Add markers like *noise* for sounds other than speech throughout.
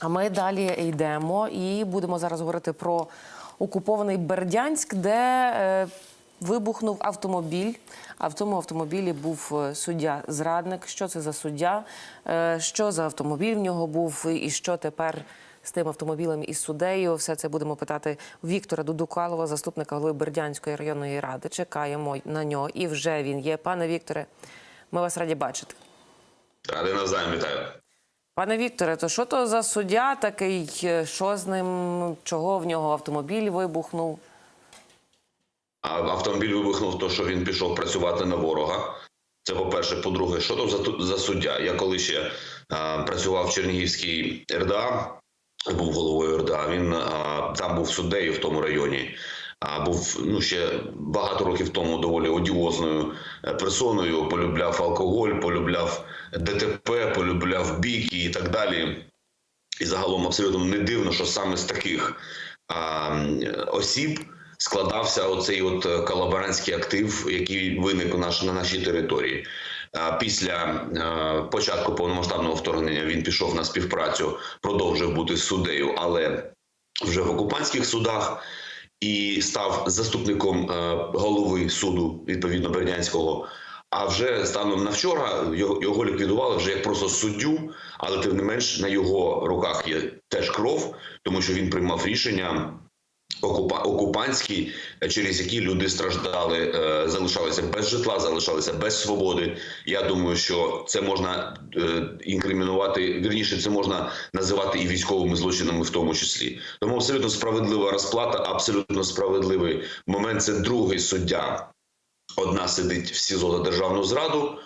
А ми далі йдемо і будемо зараз говорити про окупований Бердянськ, де е, вибухнув автомобіль. А в тому автомобілі був е, суддя-зрадник. Що це за суддя? Е, що за автомобіль в нього був, і що тепер з тим автомобілем і суддею? Все це будемо питати Віктора Дудукалова, заступника голови Бердянської районної ради. Чекаємо на нього. І вже він є. Пане Вікторе, ми вас раді бачити. Радий навзаєм вітаю. Пане Вікторе, то що то за суддя такий? е, Що з ним? Чого в нього автомобіль вибухнув? Автомобіль вибухнув, то що він пішов працювати на ворога. Це по-перше. По-друге, що то за, за суддя? Я коли ще а, працював в Чернігівській РДА, був головою РДА. Він а, там був суддею в тому районі. А був ну ще багато років тому доволі одіозною е, персоною. Полюбляв алкоголь, полюбляв ДТП, полюбляв бійки і так далі. І загалом абсолютно не дивно, що саме з таких а, осіб складався оцей от е, колаборантський актив, який виник у наш, на нашій території. Після е, початку повномасштабного вторгнення він пішов на співпрацю, продовжив бути суддею, але вже в окупантських судах і став заступником е, голови суду відповідно Бердянського. А вже станом на вчора його, його ліквідували вже як просто суддю, але тим не менш на його руках є теж кров, тому що він приймав рішення окупантські, через які люди страждали, е, залишалися без житла, залишалися без свободи. Я думаю, що це можна е, інкримінувати вірніше, це можна називати і військовими злочинами, в тому числі. Тому абсолютно справедлива розплата, абсолютно справедливий момент. Це другий суддя. Одна сидить в СІЗО за державну зраду,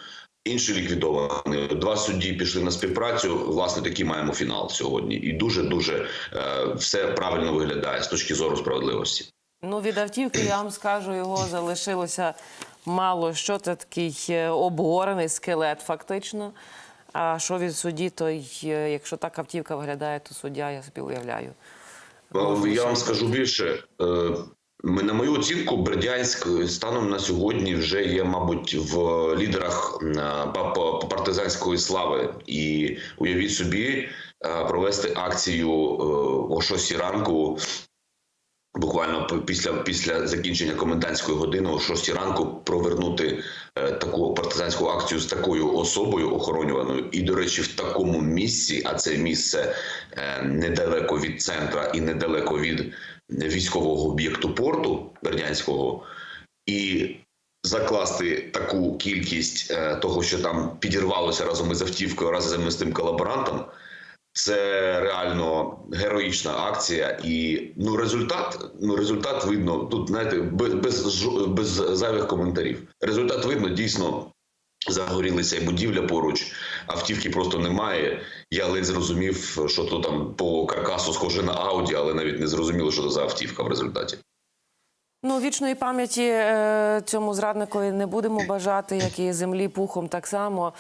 інший ліквідований. Два судді пішли на співпрацю. Власне, такий маємо фінал сьогодні, і дуже дуже е, все правильно виглядає з точки зору справедливості. Ну, від автівки, я вам скажу, його залишилося мало. Що це такий е, обгорений скелет, фактично. А що від судді, то е, якщо так автівка виглядає, то суддя, я собі уявляю. Я вам скажу більше. Е, на мою оцінку, Бердянськ станом на сьогодні вже є, мабуть, в лідерах е, па- па- партизанської слави. І уявіть собі, е, провести акцію е, о 6 ранку. Буквально після після закінчення комендантської години о 6 ранку провернути е, таку партизанську акцію з такою особою охоронюваною, і до речі, в такому місці, а це місце е, недалеко від центра і недалеко від військового об'єкту порту Бердянського, і закласти таку кількість е, того, що там підірвалося разом із автівкою, разом із тим колаборантом. Це реально героїчна акція, і ну результат. Ну результат видно тут. Знаєте, без, без без зайвих коментарів. Результат видно дійсно. Загорілися і будівля поруч, автівки просто немає. Я ледь зрозумів, що то там по каркасу схоже на Ауді, але навіть не зрозуміло, що це за автівка в результаті. Ну, вічної пам'яті е, цьому зрадникові не будемо бажати, як і землі пухом так само.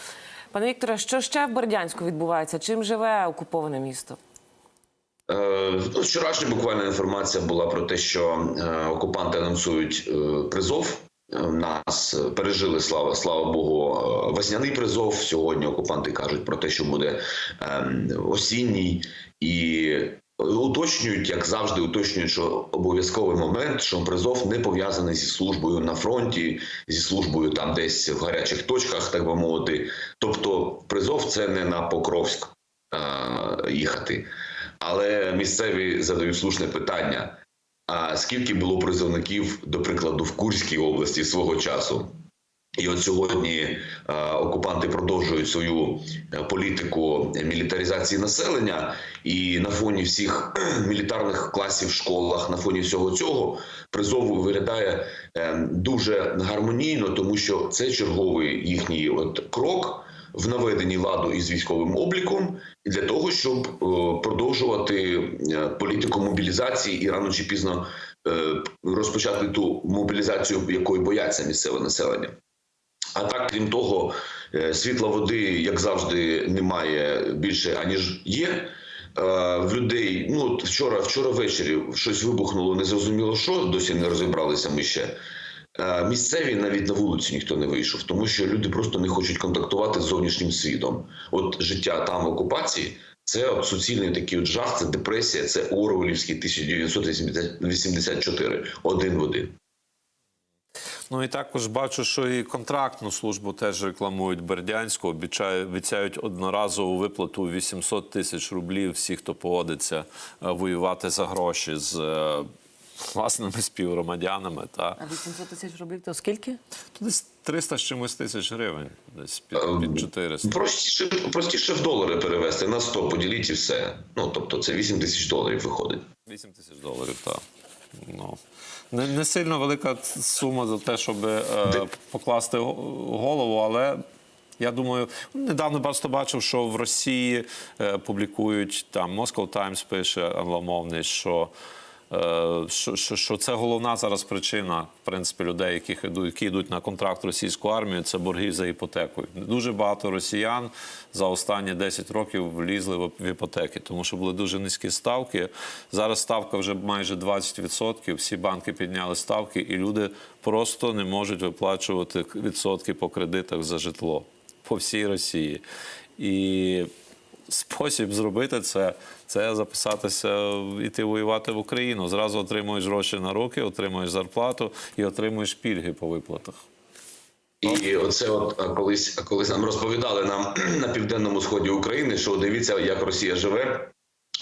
Пане Вікторе, що ще в Бердянську відбувається? Чим живе окуповане місто? Е, ну, Вчорашня буквально інформація була про те, що е, окупанти анонсують призов. Нас пережили слава слава Богу, е, весняний призов. Сьогодні окупанти кажуть про те, що буде е, осінній і уточнюють, як завжди, уточнюють, що обов'язковий момент, що призов не пов'язаний зі службою на фронті, зі службою там десь в гарячих точках, так би мовити. Тобто, призов це не на Покровськ е, їхати. Але місцеві задають слушне питання: а скільки було призовників, до прикладу, в Курській області свого часу? І от сьогодні е, окупанти продовжують свою е, політику мілітаризації населення, і на фоні всіх *clears throat* мілітарних класів в школах, на фоні всього цього призов виглядає е, дуже гармонійно, тому що це черговий їхній от крок в наведенні ладу із військовим обліком, для того, щоб е, продовжувати е, політику мобілізації і рано чи пізно е, розпочати ту мобілізацію, якої бояться місцеве населення. А так, крім того, світла води, як завжди, немає більше аніж є. В людей ну вчора, вчора ввечері щось вибухнуло, незрозуміло що досі не розібралися ми ще. Е, Місцеві навіть на вулицю ніхто не вийшов, тому що люди просто не хочуть контактувати з зовнішнім світом. От життя там в окупації Це от суцільний такий от жах, це депресія, це Орвелівський 1984, один в один. Ну і також бачу, що і контрактну службу теж рекламують Бердянську, обіцяють, одноразову виплату 800 тисяч рублів всіх, хто погодиться е, воювати за гроші з е, власними співгромадянами. Та А 800 тисяч рублів то скільки? то десь 300 з чимось тисяч гривень, десь під, під 400. Простіше, простіше в долари перевести на 100, поділіть і все. Ну тобто це 8 тисяч доларів виходить. 8 тисяч доларів, так. Ну, не, не сильно велика сума за те, щоб е, покласти голову, але я думаю, недавно просто бачив, що в Росії е, публікують там Moscow Times пише англомовний, що. Е, Що, що, це головна зараз причина, в принципі, людей, яких ідуть, які йдуть на контракт російську армію, це борги за іпотекою. Дуже багато росіян за останні 10 років влізли в іпотеки, тому що були дуже низькі ставки. Зараз ставка вже майже 20%. Всі банки підняли ставки, і люди просто не можуть виплачувати відсотки по кредитах за житло по всій Росії. І спосіб зробити це це записатися, іти воювати в Україну. Зразу отримуєш гроші на руки, отримуєш зарплату і отримуєш пільги по виплатах. І оце, от колись, колись нам розповідали нам *clears throat* на південному сході України, що дивіться, як Росія живе.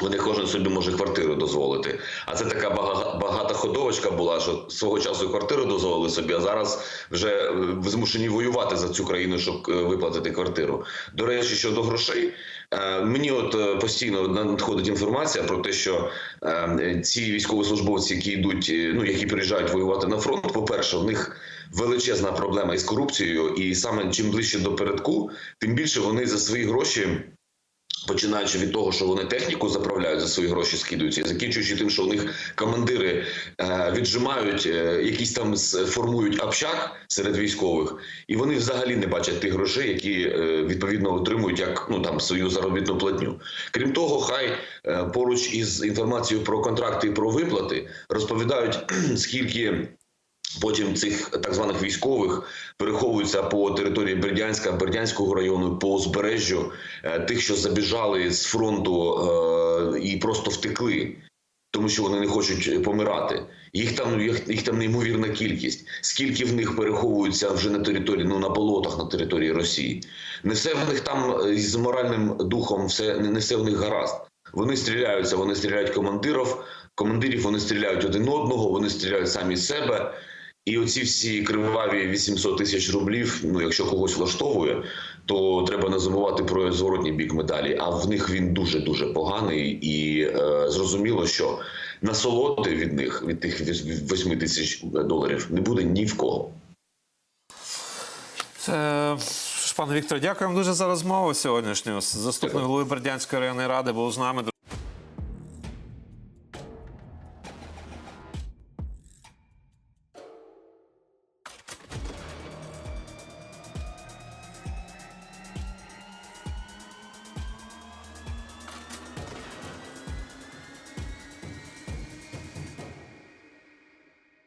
Вони кожен собі може квартиру дозволити. А це така бага- багата ходовочка була, що свого часу квартиру дозволили собі, а зараз вже е, змушені воювати за цю країну, щоб е, виплатити квартиру. До речі, щодо грошей, е, мені от постійно надходить інформація про те, що ці військовослужбовці, які йдуть, ну які приїжджають воювати на фронт, по-перше, в них величезна проблема із корупцією, і саме чим ближче до передку, тим більше вони за свої гроші. Починаючи від того, що вони техніку заправляють за свої гроші, скидуються, закінчуючи тим, що у них командири е, віджимають, е, якісь там формують общак серед військових, і вони взагалі не бачать тих грошей, які е, відповідно отримують як ну там свою заробітну платню. Крім того, хай е, поруч із інформацією про контракти і про виплати розповідають *clears throat* скільки. Потім цих так званих військових переховуються по території Бердянська, Бердянського району, по узбережжю е, тих, що забіжали з фронту е, і просто втекли, тому що вони не хочуть помирати. Їх там їх, їх там неймовірна кількість. Скільки в них переховуються вже на території, ну на болотах на території Росії. Не все в них там е, з моральним духом, все не все в них гаразд. Вони стріляються, вони стріляють командирів, командирів, вони стріляють один одного, вони стріляють самі себе. І оці всі криваві 800 тисяч рублів, ну якщо когось влаштовує, то треба не забувати про зворотній бік медалі. А в них він дуже дуже поганий, і е, зрозуміло, що насолоди від них, від тих 8 тисяч доларів, не буде ні в кого. Це, пане Віктор, дякуємо дуже за розмову сьогоднішню. Заступник голови Бердянської районної ради був з нами.